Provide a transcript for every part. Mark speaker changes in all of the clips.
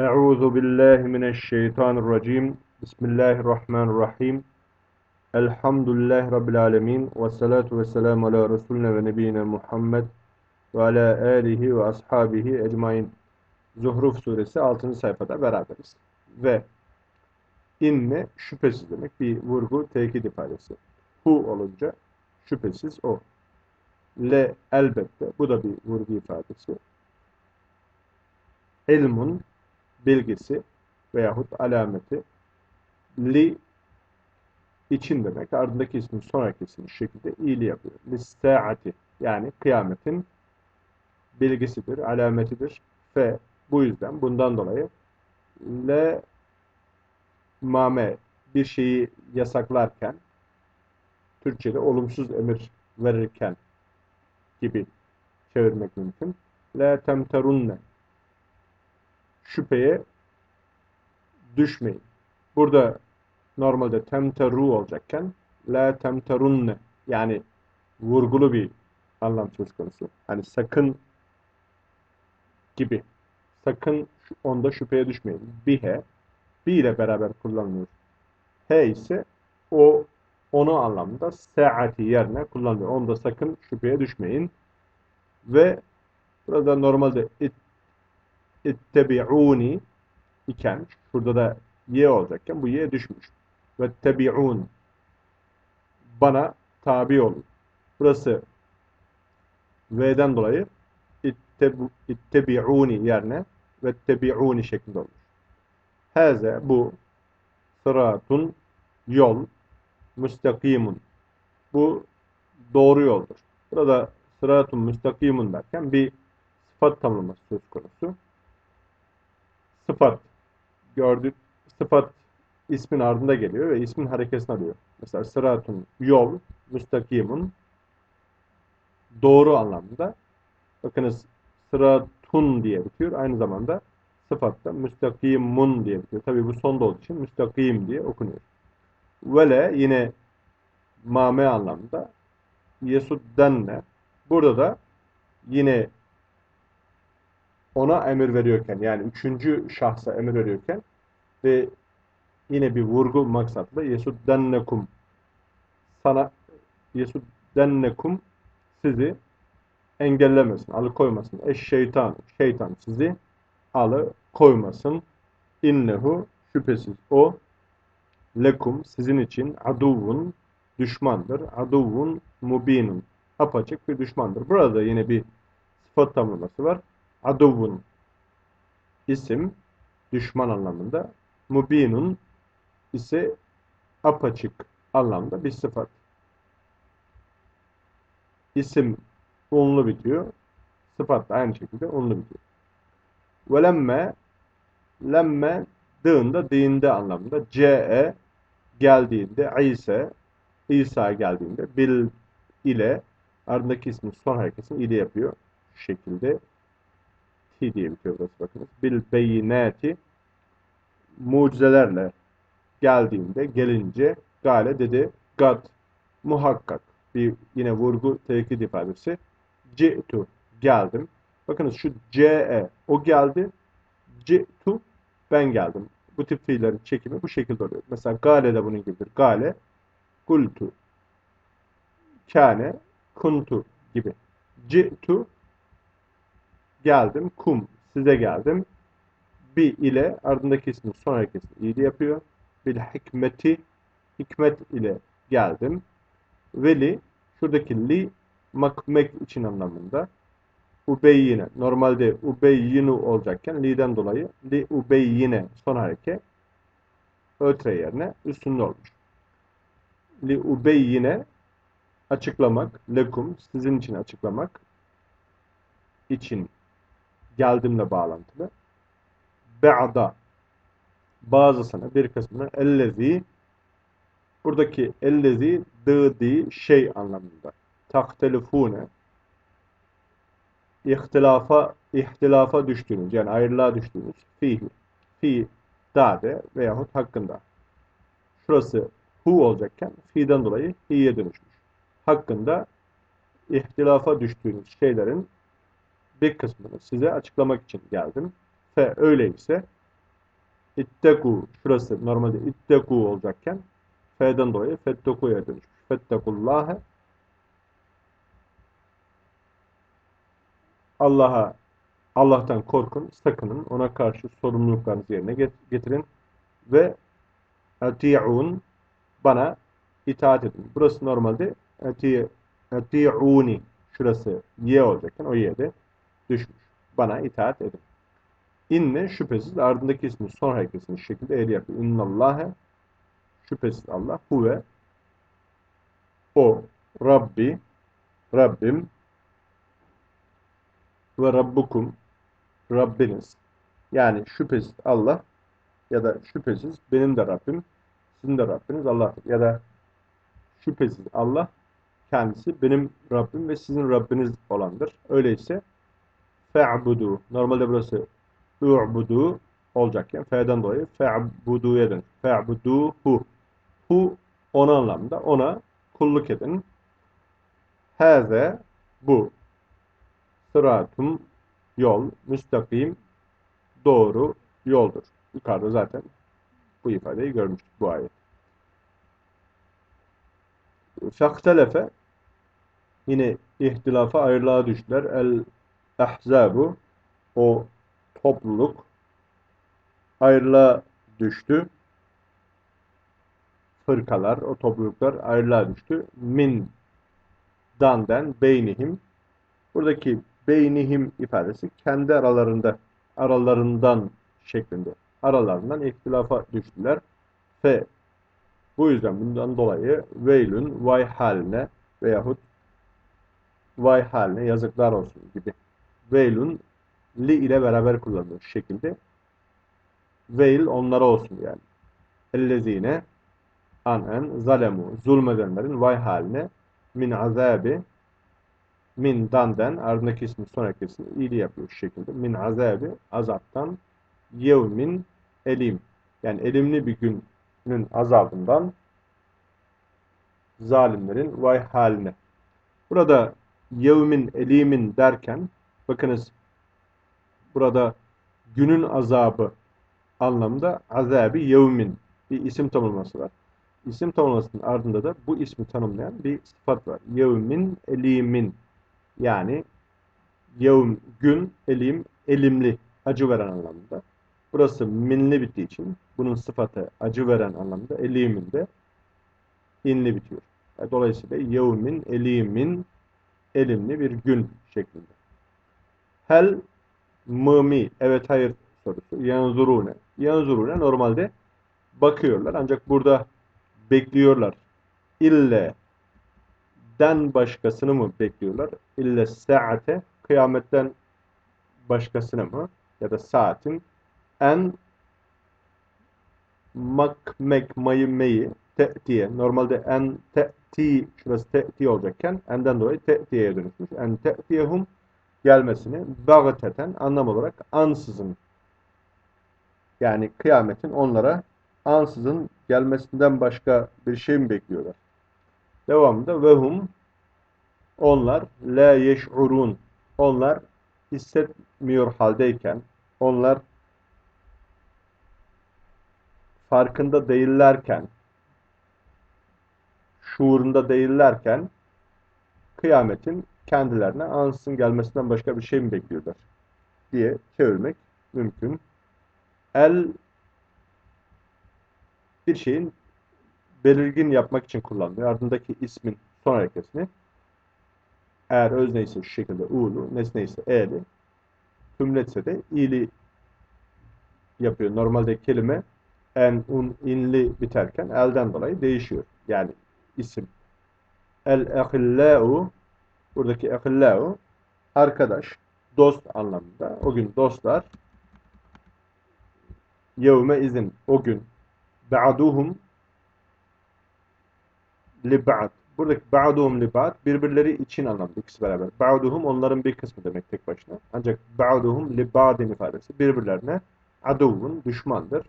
Speaker 1: Euzu billahi mineşşeytanirracim. Bismillahirrahmanirrahim. Elhamdülillahi rabbil alamin ve salatu vesselamü ala resulina ve nebiyina Muhammed ve ala alihi ve ashabihi ecmaîn. Zuhruf suresi 6. sayfada beraberiz. Ve inne şüphesiz demek bir vurgu tekit ifadesi. Hu olunca şüphesiz o. Le elbette bu da bir vurgu ifadesi. Ilmun bilgisi veyahut alameti li için demek. Ardındaki ismin sonraki ismin şu şekilde iyili yapıyor. Listaati yani kıyametin bilgisidir, alametidir. Ve bu yüzden bundan dolayı le mame bir şeyi yasaklarken Türkçe'de olumsuz emir verirken gibi çevirmek mümkün. La temterunne şüpheye düşmeyin. Burada normalde temteru olacakken la temterunne yani vurgulu bir anlam söz konusu. Hani sakın gibi. Sakın onda şüpheye düşmeyin. Bihe bi ile beraber kullanılıyor. He ise o onu anlamda saati yerine kullanılıyor. Onda sakın şüpheye düşmeyin. Ve burada normalde it, ittebi'uni iken şurada da ye olacakken bu ye düşmüş. Ve tebi'un bana tabi olun. Burası V'den dolayı ittebi'uni yerine ve tebi'uni şeklinde olmuş. Haze bu sıratun yol müstakimun. Bu doğru yoldur. Burada sıratun müstakimun derken bir sıfat tamlaması söz konusu. Sıfat gördük. Sıfat ismin ardında geliyor ve ismin harekesini alıyor. Mesela sıratun yol, müstakimun doğru anlamda. Bakınız sıratun diye bitiyor. Aynı zamanda sıfatta müstakimun diye bitiyor. Tabi bu sonda olduğu için müstakim diye okunuyor. Vele yine mame anlamda yesuddenne burada da yine ona emir veriyorken yani üçüncü şahsa emir veriyorken ve yine bir vurgu maksatlı yesuddennekum sana yesuddennekum sizi engellemesin, alıkoymasın. Eş şeytan, şeytan sizi alıkoymasın. İnnehu şüphesiz o lekum sizin için aduvun düşmandır. Aduvun mubinun apaçık bir düşmandır. Burada yine bir sıfat tamlaması var. Aduvun isim düşman anlamında. Mubinun ise apaçık anlamda bir sıfat. İsim unlu bitiyor. Sıfat da aynı şekilde unlu bitiyor. Ve lemme lemme dığında dinde anlamında. Ce geldiğinde İsa İsa geldiğinde bil ile ardındaki ismin son hareketini ile yapıyor. Şu şekilde ti diye bitiyor burası bakınız. Bil beyinati mucizelerle geldiğinde, gelince gale dedi gad muhakkak bir yine vurgu tekit ifadesi ci'tu geldim. Bakınız şu ce o geldi. Ci'tu ben geldim. Bu tip fiillerin çekimi bu şekilde oluyor. Mesela gale de bunun gibidir. Gale kultu kâne kuntu gibi. Ci'tu geldim. Kum size geldim. Bi ile ardındaki ismin son hareketini iyili yapıyor. Bil hikmeti hikmet ile geldim. Veli şuradaki li makmek için anlamında. Ubeyyine. Normalde ubeyyinu olacakken li'den dolayı li ubeyyine son hareket ötre yerine üstünde olmuş. Li ubeyyine açıklamak, lekum sizin için açıklamak için geldimle bağlantılı. Be'da bazısını bir kısmını ellezi buradaki ellezi dıdi şey anlamında taktelifune ihtilafa ihtilafa düştüğünüz yani ayrılığa düştüğünüz fihi fi dade veyahut hakkında şurası hu olacakken fi'den dolayı hi'ye dönüşmüş. Hakkında ihtilafa düştüğünüz şeylerin bir kısmını size açıklamak için geldim. Ve öyleyse İtteku şurası normalde itteku olacakken F'den dolayı fetteku'ya dönüşmüş. Fettekullâhe Allah'a Allah'tan korkun, sakının, ona karşı sorumluluklarınızı yerine get- getirin ve ati'un bana itaat edin. Burası normalde ati ati'uni şurası ye olacakken o ye de düşmüş. Bana itaat edin. İnne şüphesiz ardındaki ismi son hareketini şekilde el yapıyor. İnnallâhe şüphesiz Allah huve o Rabbi Rabbim ve Rabbukum Rabbiniz. Yani şüphesiz Allah ya da şüphesiz benim de Rabbim, sizin de Rabbiniz Allah'tır. Ya da şüphesiz Allah kendisi benim Rabbim ve sizin Rabbiniz olandır. Öyleyse fe'budu. Normalde burası u'budu olacakken fe'den dolayı fe'budu'ya dönüş. Fe'buduhu. Hu ona anlamda. Ona kulluk edin. Hâze bu. Sıratum yol, müstakim, doğru yoldur. Yukarıda zaten bu ifadeyi görmüştük bu ayet. Fehtelefe yine ihtilafa ayrılığa düştüler. El ahzabu o topluluk ayrılığa düştü. Fırkalar, o topluluklar ayrılığa düştü. Min danden beynihim buradaki beynihim ifadesi kendi aralarında aralarından şeklinde aralarından ihtilafa düştüler. Fe bu yüzden bundan dolayı veylün vay haline veyahut vay haline yazıklar olsun gibi veylün li ile beraber kullanılır şu şekilde. Veil onlara olsun yani. Ellezine anen zalemu zulmedenlerin vay haline min azabi min danden ardındaki ismi sonraki ismi iyili yapıyor şu şekilde. Min azabi azaptan yevmin elim yani elimli bir günün azabından zalimlerin vay haline. Burada yevmin elimin derken bakınız burada günün azabı anlamda azabi yevmin bir isim tanımlaması var. İsim tanımlamasının ardında da bu ismi tanımlayan bir sıfat var. Yevmin elimin yani yevm gün elim elimli acı veren anlamında. Burası minli bittiği için bunun sıfatı acı veren anlamda elimin de inli bitiyor. Dolayısıyla yevmin elimin elimli bir gün şeklinde. Hel mımi evet hayır sorusu. Yanzurune. Yanzurune normalde bakıyorlar ancak burada bekliyorlar. İlle den başkasını mı bekliyorlar? İlle saate kıyametten başkasını mı? Ya da saatin en mak mek mayı meyi te'tiye. Normalde en te'ti şurası te'ti olacakken enden dolayı te'tiye'ye dönüşmüş. En te'tiyehum gelmesini bagteten anlam olarak ansızın yani kıyametin onlara ansızın gelmesinden başka bir şey mi bekliyorlar? Devamında ve hum onlar la yeş'urun onlar hissetmiyor haldeyken onlar farkında değillerken şuurunda değillerken kıyametin kendilerine ansızın gelmesinden başka bir şey mi bekliyorlar diye çevirmek mümkün. El bir şeyin belirgin yapmak için kullanılıyor. Ardındaki ismin son hareketini eğer özne ise şu şekilde u'lu, nesne ise e'li, tümletse de i'li yapıyor. Normalde kelime en, un, inli biterken elden dolayı değişiyor. Yani isim. El-ehillâ'u buradaki ehillâ'u arkadaş, dost anlamında. O gün dostlar yevme izin o gün ba'duhum li ba'd. Buradaki ba'duhum li ba'd birbirleri için anlamda ikisi beraber. Ba'duhum onların bir kısmı demek tek başına. Ancak ba'duhum li ba'din ifadesi birbirlerine aduvun düşmandır.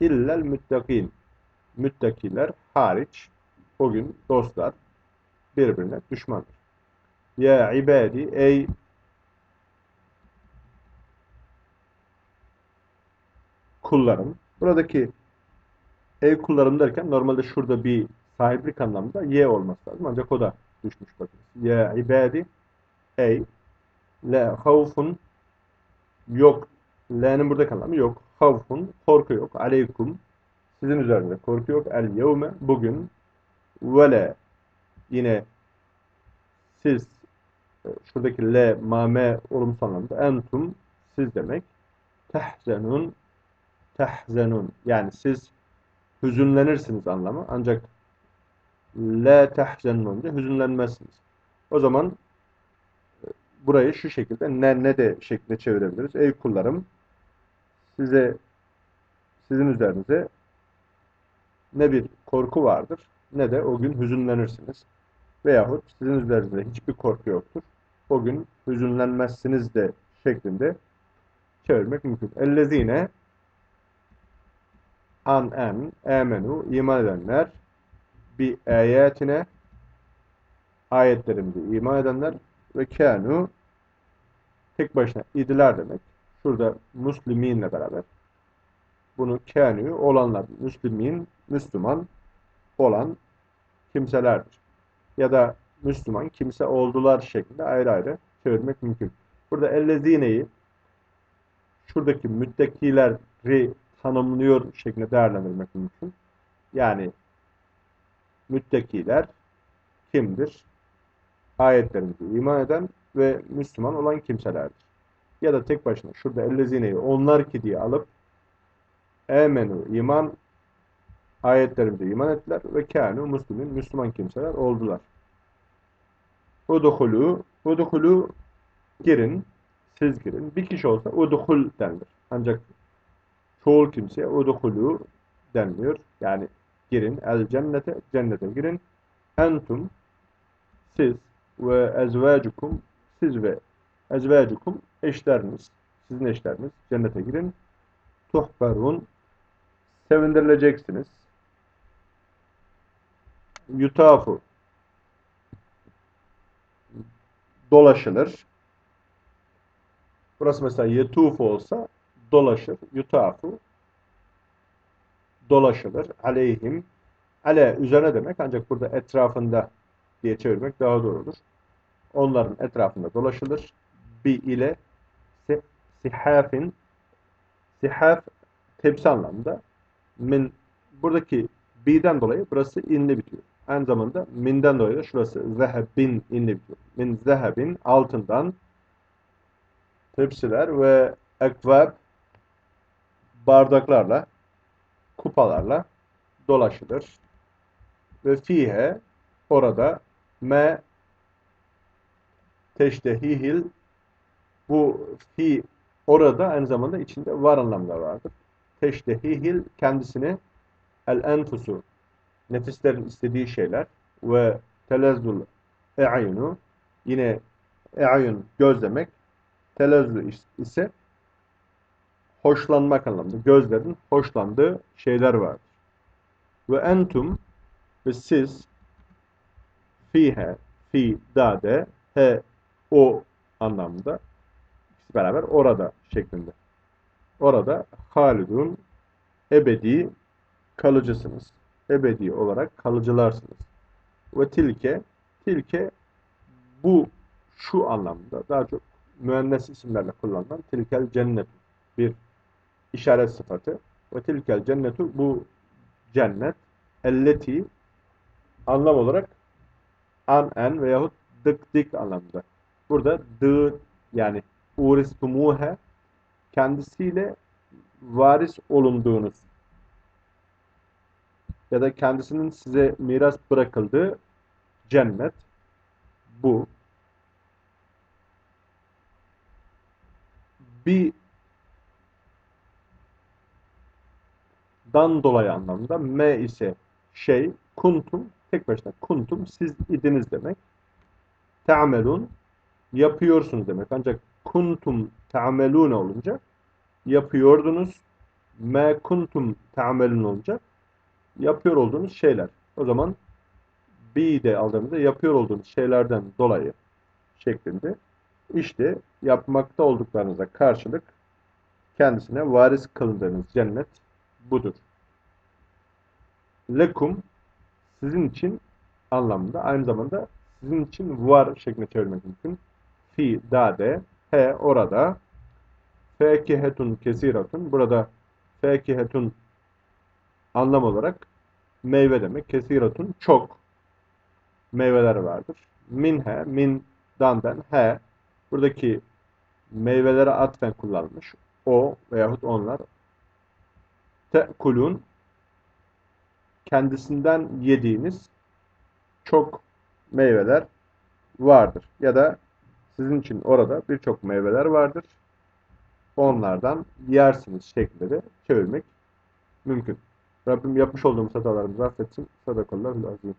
Speaker 1: İllel müttakin. Müttakiler hariç o gün dostlar birbirine düşmandır. Ya ibadi ey kullarım. Buradaki ey kullarım derken normalde şurada bir sahiplik anlamında ye olması lazım. Ancak o da düşmüş bakın. Ya ibadi ey la havfun yok. La'nın buradaki anlamı yok. Havfun korku yok. Aleykum sizin üzerinde korku yok. El yevme bugün ve yine siz şuradaki le mame olumsuz anlamda entum siz demek. Tehzenun tehzenun yani siz hüzünlenirsiniz anlamı. Ancak la tehzenun olunca hüzünlenmezsiniz. O zaman e, burayı şu şekilde ne ne de şeklinde çevirebiliriz. Ey kullarım size sizin üzerinize ne bir korku vardır ne de o gün hüzünlenirsiniz. Veyahut sizin üzerinizde hiçbir korku yoktur. O gün hüzünlenmezsiniz de şeklinde çevirmek mümkün. Ellezine an en emenu iman edenler bir ayetine ayetlerimize iman edenler ve kânu tek başına idiler demek. Şurada musliminle beraber bunu kânü olanlar, müslimin, Müslüman olan kimselerdir. Ya da Müslüman kimse oldular şeklinde ayrı ayrı çevirmek mümkün. Burada ellezineyi şuradaki müttakileri tanımlıyor şeklinde değerlendirmek mümkün. Yani müttakiler kimdir? Ayetlerimize iman eden ve Müslüman olan kimselerdir. Ya da tek başına şurada ellezineyi onlar ki diye alıp emenu iman ayetlerimize iman ettiler ve kânu muslimin Müslüman kimseler oldular. Udhulu udhulu girin siz girin. Bir kişi olsa udhul denilir. Ancak çoğul kimseye udhulu denmiyor. Yani girin el cennete cennete girin. Entum siz ve ezvacukum siz ve ezvacukum eşleriniz sizin eşleriniz cennete girin. Tuhberun sevindirileceksiniz. Yutafu dolaşılır. Burası mesela yetufu olsa dolaşır. Yutafu dolaşılır. Aleyhim ale üzerine demek ancak burada etrafında diye çevirmek daha doğru olur. Onların etrafında dolaşılır. Bi ile sihafin sihaf tepsi anlamında min buradaki bi'den dolayı burası inli bitiyor. Aynı zamanda minden dolayı da şurası zehebin inli bitiyor. Min zehebin altından tepsiler ve ekvab bardaklarla kupalarla dolaşılır. Ve fihe orada me teştehihil bu fi orada aynı zamanda içinde var anlamda vardır teştehihil kendisini el enfusu nefislerin istediği şeyler ve telezzul e'ayunu yine e'ayun göz demek telezzül ise hoşlanmak anlamında gözlerin hoşlandığı şeyler vardır. Ve entum ve siz fihe fi dade he o anlamda beraber orada şeklinde. Orada halidun ebedi kalıcısınız. Ebedi olarak kalıcılarsınız. Ve tilke tilke bu şu anlamda daha çok müennes isimlerle kullanılan tilkel cennet bir işaret sıfatı. Ve tilkel cennetu bu cennet elleti anlam olarak an en veyahut dık dik anlamda. Burada dı yani uristumuhe kendisiyle varis olunduğunuz ya da kendisinin size miras bırakıldığı cennet bu. Bir dan dolayı anlamda me ise şey kuntum tek başına kuntum siz idiniz demek. Te'amelun yapıyorsunuz demek. Ancak kuntum te'amelune olunca yapıyordunuz. Me kuntum te'amelun olunca yapıyor olduğunuz şeyler. O zaman bi de aldığımızda yapıyor olduğunuz şeylerden dolayı şeklinde işte yapmakta olduklarınıza karşılık kendisine varis kıldığınız cennet budur. Lekum sizin için anlamında aynı zamanda sizin için var şeklinde çevirmek mümkün. Fi dade he orada fekihetun kesiratun burada fekihetun anlam olarak meyve demek. Kesiratun çok meyveler vardır. Minhe min dandan he buradaki meyvelere atfen kullanılmış. O veyahut onlar tekulun kendisinden yediğiniz çok meyveler vardır. Ya da sizin için orada birçok meyveler vardır. Onlardan yersiniz şeklinde de çevirmek mümkün. Rabbim yapmış olduğumuz hatalarımızı affetsin. Sadakallahu azim.